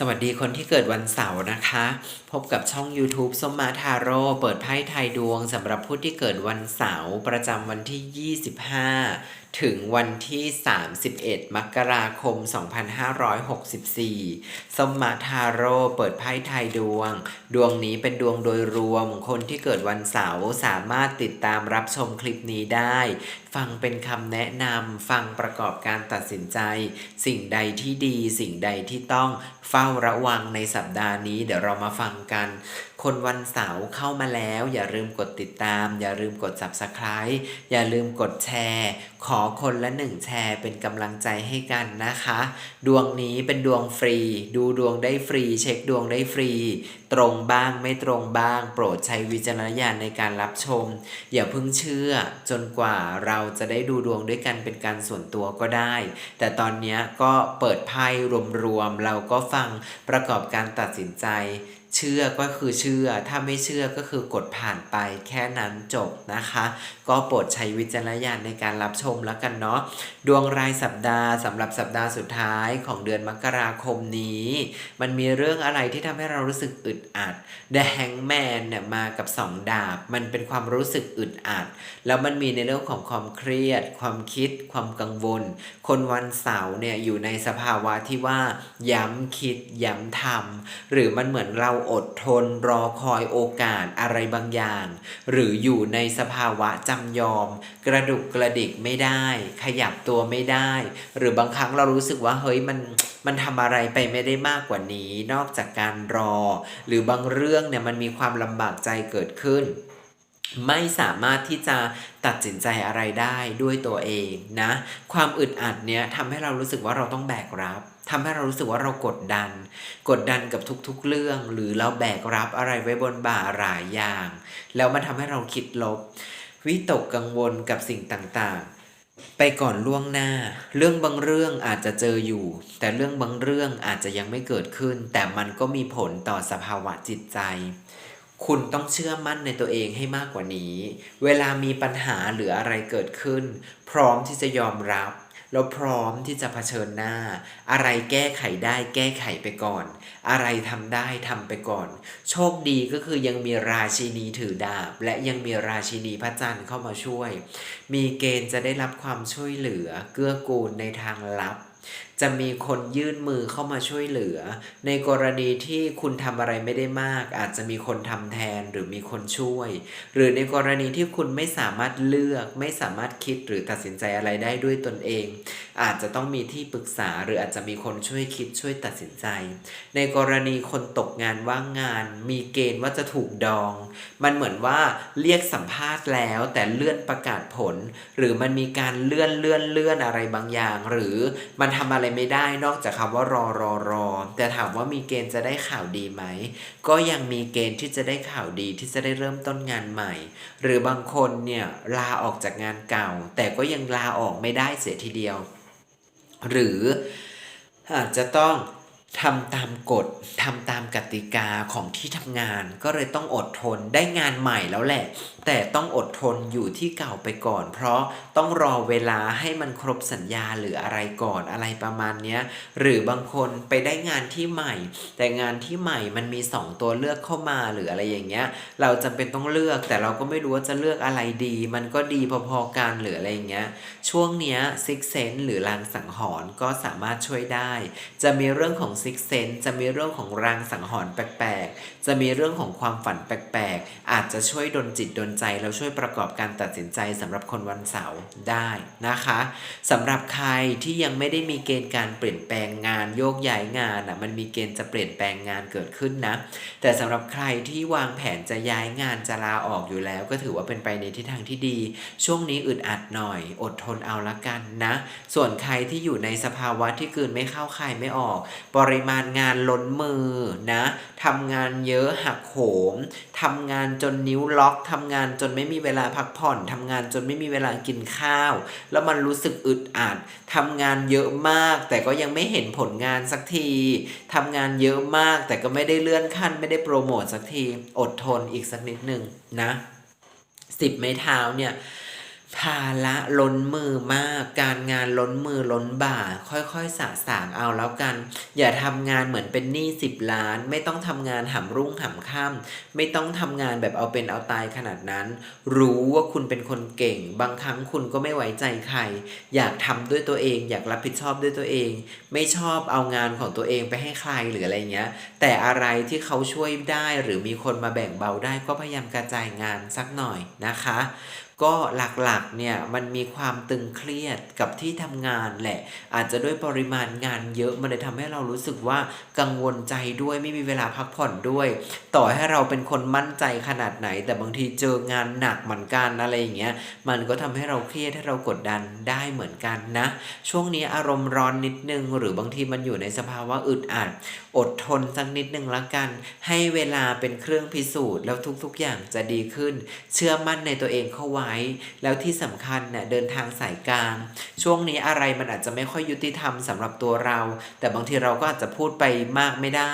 สวัสดีคนที่เกิดวันเสาร์นะคะ พบกับช่อง YouTube ส้มมาทาโร่เปิดไพ่ไทยดวงสำหรับผู้ที่เกิดวันเสาร์ประจำวันที่ 25ถึงวันที่ 31 มกราคม 2564 สมมาทาโร่เปิดไพ่ไทยดวง ดวงนี้เป็นดวงโดยรวม คนที่เกิดวันเสาร์สามารถติดตามรับชมคลิปนี้ได้ ฟังเป็นคำแนะนำ ฟังประกอบการตัดสินใจ สิ่งใดที่ดี สิ่งใดที่ต้องเฝ้าระวังในสัปดาห์นี้ เดี๋ยวเรามาฟังกันคนวันเสาร์เข้ามาแล้ว อย่าลืมกดติดตาม อย่าลืมกด subscribe อย่าลืมกดแชร์ ขอคนละหนึ่งแชร์เป็นกำลังใจให้กันนะคะ ดวงนี้เป็นดวงฟรี ดูดวงได้ฟรี เช็คดวงได้ฟรี ตรงบ้างไม่ตรงบ้าง โปรดใช้วิจารณญาณในการรับชม อย่าเพิ่งเชื่อ จนกว่าเราจะได้ดูดวงด้วยกันเป็นการส่วนตัวก็ได้ แต่ตอนนี้ก็เปิดไพ่รวมๆเราก็ฟังประกอบการตัดสินใจ เชื่อก็คือเชื่อ ถ้าไม่เชื่อก็คือกดผ่านไปแค่นั้นจบนะคะ ก็โปรดใช้วิจารณญาณในการรับชมแล้วกันเนาะดวงรายสัปดาห์สำหรับสัปดาห์สุดท้ายของเดือนมกราคมนี้ มันมีเรื่องอะไรที่ทำให้เรารู้สึกอึดอัด The Hangman เนี่ยมากับสองดาบ มันเป็นความรู้สึกอึดอัด แล้วมันมีในเรื่องของความเครียด ความคิด ความกังวล คนวันเสาร์เนี่ยอยู่ในสภาวะที่ว่าย้ำคิดย้ำทำหรือมันเหมือนเราอดทนรอคอยโอกาสอะไรบางอย่าง หรืออยู่ในสภาวะจำยอม กระดุกกระดิกไม่ได้ ขยับตัวไม่ได้ หรือบางครั้งเรารู้สึกว่าเฮ้ยมันมันทำอะไรไปไม่ได้มากกว่านี้ นอกจากการรอ หรือบางเรื่องเนี่ยมันมีความลำบากใจเกิดขึ้น ไม่สามารถที่จะตัดสินใจอะไรได้ด้วยตัวเองนะ ความอึดอัดเนี้ยทำให้เรารู้สึกว่าเราต้องแบกรับ ทำให้เรารู้สึกว่าเรากดดัน กดดันกับทุกๆเรื่อง หรือเราแบกรับอะไรไว้บนบ่าหลายอย่าง แล้วมันทำให้เราคิดลบ วิตกกังวลกับสิ่งต่างๆ ไปก่อนล่วงหน้า เรื่องบางเรื่องอาจจะเจออยู่ แต่เรื่องบางเรื่องอาจจะยังไม่เกิดขึ้น แต่มันก็มีผลต่อสภาวะจิตใจ คุณต้องเชื่อมั่นในตัวเองให้มากกว่านี้ เวลามีปัญหาหรืออะไรเกิดขึ้น พร้อมที่จะยอมรับ เราพร้อมที่จะเผชิญหน้า อะไรแก้ไขได้แก้ไขไปก่อน อะไรทำได้ทำไปก่อน โชคดีก็คือยังมีราชินีถือดาบ และยังมีราชินีพระจันทร์เข้ามาช่วย มีเกณฑ์จะได้รับความช่วยเหลือเกื้อกูลในทางลับ จะมีคนยื่นมือเข้ามาช่วยเหลือ ในกรณีที่คุณทำอะไรไม่ได้มาก อาจจะมีคนทำแทนหรือมีคนช่วย หรือในกรณีที่คุณไม่สามารถเลือก ไม่สามารถคิดหรือตัดสินใจอะไรได้ด้วยตนเอง อาจจะต้องมีที่ปรึกษาหรืออาจจะมีคนช่วยคิดช่วยตัดสินใจ ในกรณีคนตกงานว่างงาน มีเกณฑ์ว่าจะถูกดอง มันเหมือนว่าเรียกสัมภาษณ์แล้วแต่เลื่อนประกาศผล หรือมันมีการเลื่อนเลื่อนเลื่อนอะไรบางอย่าง หรือมันทำอะไรไม่ได้นอกจากคำว่ารอรอรอ แต่ถามว่ามีเกณฑ์จะได้ข่าวดีไหม ก็ยังมีเกณฑ์ที่จะได้ข่าวดีที่จะได้เริ่มต้นงานใหม่ หรือบางคนเนี่ยลาออกจากงานเก่า แต่ก็ยังลาออกไม่ได้เสียทีเดียว หรืออาจจะต้อง ทำตามกฎทำตามกติกาของที่ทำงาน ก็เลยต้องอดทนได้งานใหม่แล้วแหละ แต่ต้องอดทนอยู่ที่เก่าไปก่อน เพราะต้องรอเวลาให้มันครบสัญญาหรืออะไรก่อนอะไรประมาณนี้หรือบางคนไปได้งานที่ใหม่ แต่งานที่ใหม่มันมี 2 ตัวเลือกเข้ามาหรืออะไรอย่างเงี้ย เราจำเป็นต้องเลือกแต่เราก็ไม่รู้ว่าจะเลือกอะไรดี มันก็ดีพอๆกันหรืออะไรอย่างเงี้ยช่วงเนี้ยซิกเซนหรือลางสังหรณ์ก็สามารถช่วยได้ จะมีเรื่องของซิกเซนจะมีเรื่องของรางสังหรณ์แปลกๆ จะมีเรื่องของความฝันแปลกๆ อาจจะช่วยดลจิตดลใจ แล้วช่วยประกอบการตัดสินใจสำหรับคนวันเสาร์ได้นะคะสำหรับใครที่ยังไม่ได้มีเกณฑ์การเปลี่ยนแปลงงานโยกย้ายงานอะมันมีเกณฑ์จะเปลี่ยนแปลงงานเกิดขึ้นนะ แต่สำหรับใครที่วางแผนจะย้ายงานจะลาออกอยู่แล้ว ก็ถือว่าเป็นไปในทิศทางที่ดี ช่วงนี้อึดอัดหน่อย อดทนเอาละกันนะ ส่วนใครที่อยู่ในสภาวะที่กืนไม่เข้าคายไม่ออกปรริมาณงานล้นมือนะทำงานเยอะหักโหมทำงานจนนิ้วล็อกทำงานจนไม่มีเวลาพักผ่อนทำงานจนไม่มีเวลากินข้าว แล้วมันรู้สึกอึดอัดทำงานเยอะมาก แต่ก็ยังไม่เห็นผลงานสักทีทำงานเยอะมาก แต่ก็ไม่ได้เลื่อนขั้น ไม่ได้โปรโมทสักที อดทนอีกสักนิดหนึ่งนะสิบไม้เท้าเนี่ย ภาระล้นมือมาก การงานล้นมือล้นบ่า ค่อยๆสะสางเอาแล้วกัน อย่าทำงานเหมือนเป็นหนี้สิบล้าน ไม่ต้องทำงานหำรุ่งหำค่ำไม่ต้องทำงานแบบเอาเป็นเอาตายขนาดนั้น รู้ว่าคุณเป็นคนเก่ง บางครั้งคุณก็ไม่ไว้ใจใคร อยากทำด้วยตัวเอง อยากรับผิดชอบด้วยตัวเอง ไม่ชอบเอางานของตัวเองไปให้ใครหรืออะไรเงี้ย แต่อะไรที่เขาช่วยได้หรือมีคนมาแบ่งเบาได้ก็พยายามกระจายงานสักหน่อยนะคะ ก็หลักๆเนี่ยมันมีความตึงเครียดกับที่ทำงานแหละ อาจจะด้วยปริมาณงานเยอะมันเลยทำให้เรารู้สึกว่ากังวลใจด้วยไม่มีเวลาพักผ่อนด้วย ต่อให้เราเป็นคนมั่นใจขนาดไหน แต่บางทีเจองานหนักเหมือนกันอะไรอย่างเงี้ยมันก็ทำให้เราเครียดให้เรากดดันได้เหมือนกันนะ ช่วงนี้อารมณ์ร้อนนิดนึง หรือบางทีมันอยู่ในสภาวะอึดอัดอดทนสักนิดนึงละกัน ให้เวลาเป็นเครื่องพิสูจน์แล้วทุกๆอย่างจะดีขึ้น เชื่อมั่นในตัวเองเข้าไว้แล้วที่สำคัญเนี่ยเดินทางสายกลาง ช่วงนี้อะไรมันอาจจะไม่ค่อยยุติธรรมสำหรับตัวเรา แต่บางทีเราก็อาจจะพูดไปมากไม่ได้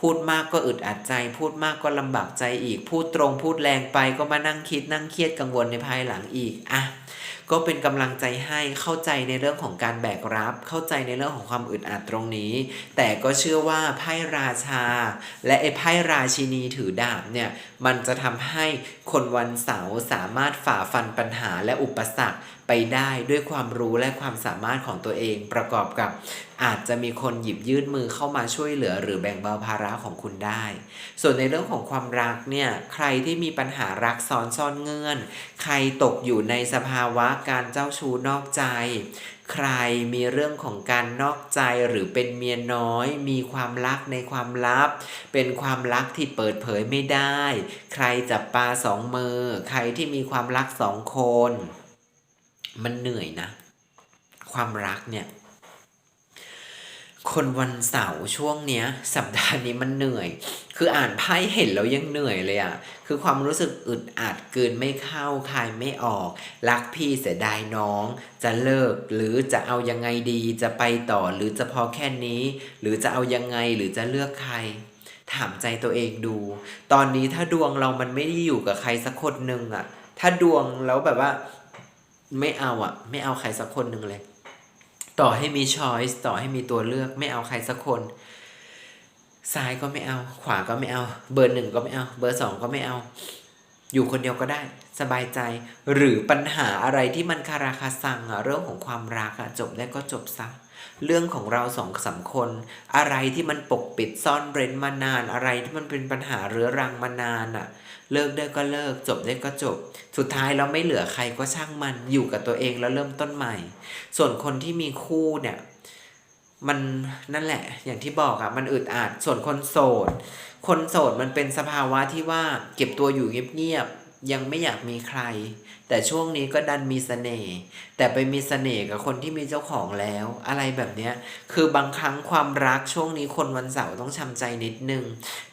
พูดมากก็อึดอัดใจ พูดมากก็ลำบากใจอีก พูดตรงพูดแรงไปก็มานั่งคิดนั่งเครียดกังวลในภายหลังอีกอะก็เป็นกำลังใจให้เข้าใจในเรื่องของการแบกรับ เข้าใจในเรื่องของความอึดอัดตรงนี้ แต่ก็เชื่อว่าไพ่ราชา และไอ้ไพ่ราชินีถือดาบเนี่ยมันจะทำให้คนวันเสาร์สามารถฝ่าฟันปัญหาและอุปสรรคไปได้ด้วยความรู้และความสามารถของตัวเองประกอบกับ อาจจะมีคนหยิบยื่นมือเข้ามาช่วยเหลือ หรือแบ่งเบาภาระของคุณได้ ส่วนในเรื่องของความรักเนี่ยใครที่มีปัญหารักซ้อนซ่อนเงื่อน ใครตกอยู่ในสภาวะการเจ้าชู้นอกใจ ใครมีเรื่องของการนอกใจหรือเป็นเมียน้อย มีความรักในความลับ เป็นความรักที่เปิดเผยไม่ได้ ใครจับปลาสองมือ ใครที่มีความรักสองคน มันเหนื่อยนะ ความรักเนี่ย คนวันเสาร์ช่วงเนี้ย สัปดาห์นี้มันเหนื่อย คืออ่านไพ่เห็นแล้วยังเหนื่อยเลยอะ่ะ คือความรู้สึกอึดอัดเกินไม่เข้าคายไม่ออก รักพี่เสียดายน้อง จะเลิกหรือจะเอายังไงดีจะไปต่อหรือจะพอแค่นี้ หรือจะเอายังไงหรือจะเลือกใคร ถามใจตัวเองดู ตอนนี้ถ้าดวงเรามันไม่ได้อยู่กับใครสักคนหนึ่งอะถ้าดวงแล้วแบบว่า ไม่เอาอะ ไม่เอาใครสักคนหนึ่งเลย ต่อให้มีช้อยส์ต่อให้มีตัวเลือกไม่เอาใครสักคน ซ้ายก็ไม่เอา ขวาก็ไม่เอา เบอร์หนึ่งก็ไม่เอา เบอร์สองก็ไม่เอา อยู่คนเดียวก็ได้ สบายใจ หรือปัญหาอะไรที่มันคาราคาซังอะเรื่องของความรักอะจบได้ก็จบซะเรื่องของเราสองสามคน อะไรที่มันปกปิดซ่อนเร้นมานานอะไรที่มันเป็นปัญหาเรื้อรังมานานอะเลิกได้ก็เลิก จบได้ก็จบ สุดท้ายเราไม่เหลือใครก็ช่างมันอยู่กับตัวเองแล้วเริ่มต้นใหม่ ส่วนคนที่มีคู่เนี่ยมันนั่นแหละ อย่างที่บอกอะมันอึดอัดส่วนคนโสด คนโสดมันเป็นสภาวะที่ว่าเก็บตัวอยู่เงียบ ยังไม่อยากมีใคร แต่ช่วงนี้ก็ดันมีเสน่ห์แต่ไปมีเสน่ห์กับคนที่มีเจ้าของแล้ว อะไรแบบเนี้ยคือบางครั้งความรักช่วงนี้คนวันเสาร์ต้องช้ำใจนิดนึง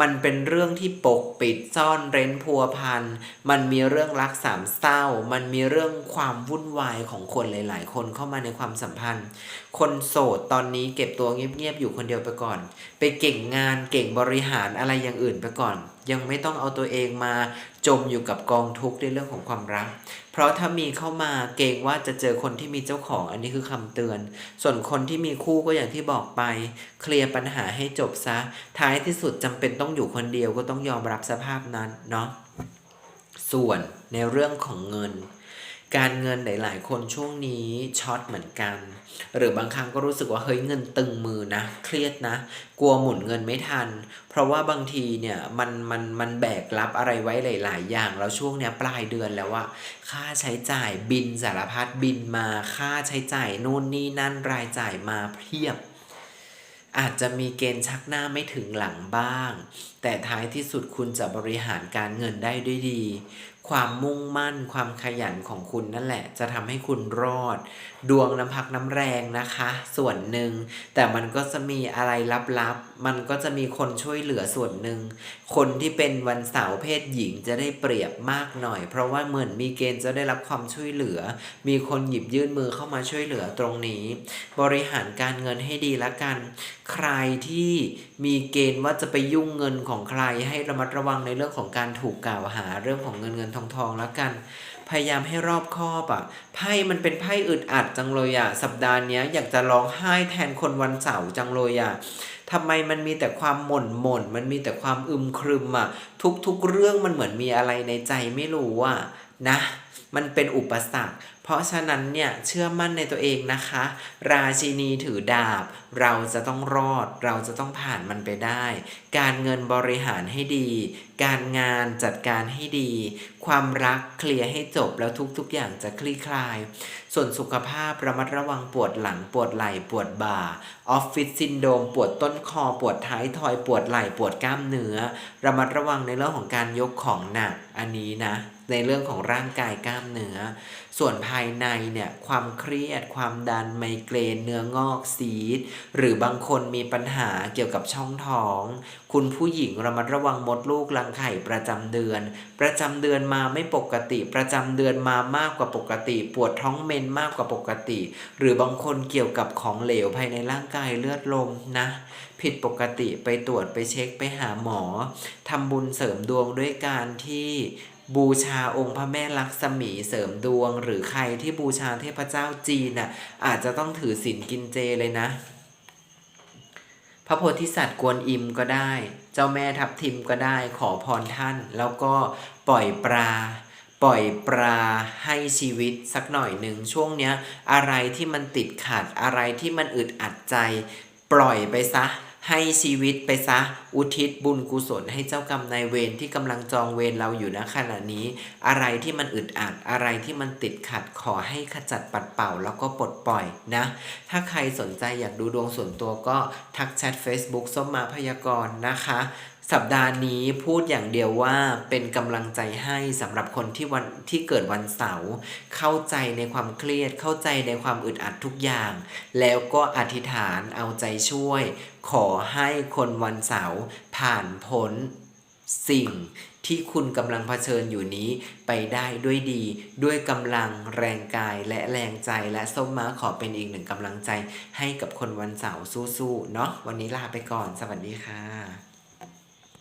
มันเป็นเรื่องที่ปกปิดซ่อนเร้นพัวพันมันมีเรื่องรักสามเศร้า มันมีเรื่องความวุ่นวายของคนหลาย ๆ คนเข้ามาในความสัมพันธ์ คนโสดตอนนี้เก็บตัวเงียบๆอยู่คนเดียวไปก่อน ไปเก่งงานเก่งบริหารอะไรอย่างอื่นไปก่อน ยังไม่ต้องเอาตัวเองมาจมอยู่กับกองทุกข์ในเรื่องของความรัก เพราะถ้ามีเข้ามาเกรงว่าจะเจอคนที่มีเจ้าของอันนี้คือคำเตือน ส่วนคนที่มีคู่ก็อย่างที่บอกไป เคลียร์ปัญหาให้จบซะ ท้ายที่สุดจำเป็นต้องอยู่คนเดียวก็ต้องยอมรับสภาพนั้นเนาะส่วนในเรื่องของเงิน การเงินหลายๆ คนช่วงนี้ช็อตเหมือนกัน หรือบางครั้งก็รู้สึกว่าเฮ้ยเงินตึงมือนะ เครียดนะ กลัวหมุนเงินไม่ทัน เพราะว่าบางทีเนี่ยมันมันมันแบกรับอะไรไว้หลาย ๆ อย่าง แล้วช่วงเนี้ยปลายเดือนแล้วว่าค่าใช้จ่ายบินสารพัดบินมาค่าใช้จ่ายนู่นนี่นั่นรายจ่ายมาเพียบ อาจจะมีเกณฑ์ชักหน้าไม่ถึงหลังบ้าง แต่ท้ายที่สุดคุณจะบริหารการเงินได้ด้วยดี ความมุ่งมั่น ความขยันของคุณนั่นแหละ จะทำให้คุณรอด ดวงน้ำพักน้ำแรงนะคะ ส่วนหนึ่ง แต่มันก็จะมีอะไรลับๆ มันก็จะมีคนช่วยเหลือส่วนหนึ่ง คนที่เป็นวันเสาร์เพศหญิงจะได้เปรียบมากหน่อย เพราะว่าเหมือนมีเกณฑ์จะได้รับความช่วยเหลือ มีคนหยิบยื่นมือเข้ามาช่วยเหลือตรงนี้ บริหารการเงินให้ดีละกัน ใครที่มีเกณฑ์ว่าจะไปยุ่งเงินของใครให้ระมัดระวังในเรื่องของการถูกกล่าวหาเรื่องของเงินเงินทองทองละกัน พยายามให้รอบคอบอะไพ่มันเป็นไพ่อึดอัดจังเลยอะสัปดาห์เนี้ยอยากจะร้องไห้แทนคนวันเสาร์จังเลยอะทำไมมันมีแต่ความหม่นหม่นมันมีแต่ความอึมครึมอะทุกๆเรื่องมันเหมือนมีอะไรในใจไม่รู้อะนะ มันเป็นอุปสรรค เพราะฉะนั้นเนี่ยเชื่อมั่นในตัวเองนะคะ ราชินีถือดาบ เราจะต้องรอด เราจะต้องผ่านมันไปได้ การเงินบริหารให้ดี การงานจัดการให้ดี ความรักเคลียร์ให้จบแล้วทุกๆอย่างจะคลี่คลาย ส่วนสุขภาพระมัดระวังปวดหลังปวดไหล่ปวดบ่าออฟฟิศซินโดรมปวดต้นคอปวดท้ายทอยปวดไหล่ปวดกล้ามเนื้อ ระมัดระวังในเรื่องของการยกของหนักอันนี้นะ ในเรื่องของร่างกายกล้ามเนื้อ ส่วนภายในเนี่ยความเครียด ความดันไมเกรนเนื้องอกซีด หรือบางคนมีปัญหาเกี่ยวกับช่องท้อง คุณผู้หญิงระมัดระวังมดลูกรังไข่ประจำเดือน ประจำเดือนมาไม่ปกติ ประจำเดือนมามากกว่าปกติ ปวดท้องเมนมากกว่าปกติ หรือบางคนเกี่ยวกับของเหลวภายในร่างกายเลือดลมนะผิดปกติไปตรวจไปเช็คไปหาหมอทำบุญเสริมดวงด้วยการที่ บูชาองค์พระแม่ลักษมีเสริมดวง หรือใครที่บูชาเทพเจ้าจีนน่ะอาจจะต้องถือศีลกินเจเลยนะ พระโพธิสัตว์กวนอิมก็ได้ เจ้าแม่ทับทิมก็ได้ขอพรท่าน แล้วก็ปล่อยปลาปล่อยปลาให้ชีวิตสักหน่อยหนึ่งช่วงเนี้ย อะไรที่มันติดขัดอะไรที่มันอึดอัดใจ ปล่อยไปซะ ให้ชีวิตไปซะอุทิศบุญกุศลให้เจ้ากรรมนายเวรที่กำลังจองเวรเราอยู่ณขณะนี้ อะไรที่มันอึดอัดอะไรที่มันติดขัดขอให้ขจัดปัดเป่าแล้วก็ปลดปล่อยนะ ถ้าใครสนใจอยากดูดวงส่วนตัวก็ทักแชท Facebook ส้มมาพยากรณ์นะคะ สัปดาห์นี้พูดอย่างเดียวว่าเป็นกำลังใจให้สำหรับคนที่วันที่เกิดวันเสาร์เข้าใจในความเครียดเข้าใจในความอึดอัดทุกอย่าง แล้วก็อธิษฐานเอาใจช่วย ขอให้คนวันเสาร์ผ่านพ้นสิ่งที่คุณกำลังเผชิญอยู่นี้ไปได้ด้วยดี ด้วยกำลังแรงกายและแรงใจและส้มม้าขอเป็นอีกหนึ่งกำลังใจให้กับคนวันเสาร์สู้ๆเนาะวันนี้ลาไปก่อน สวัสดีค่ะ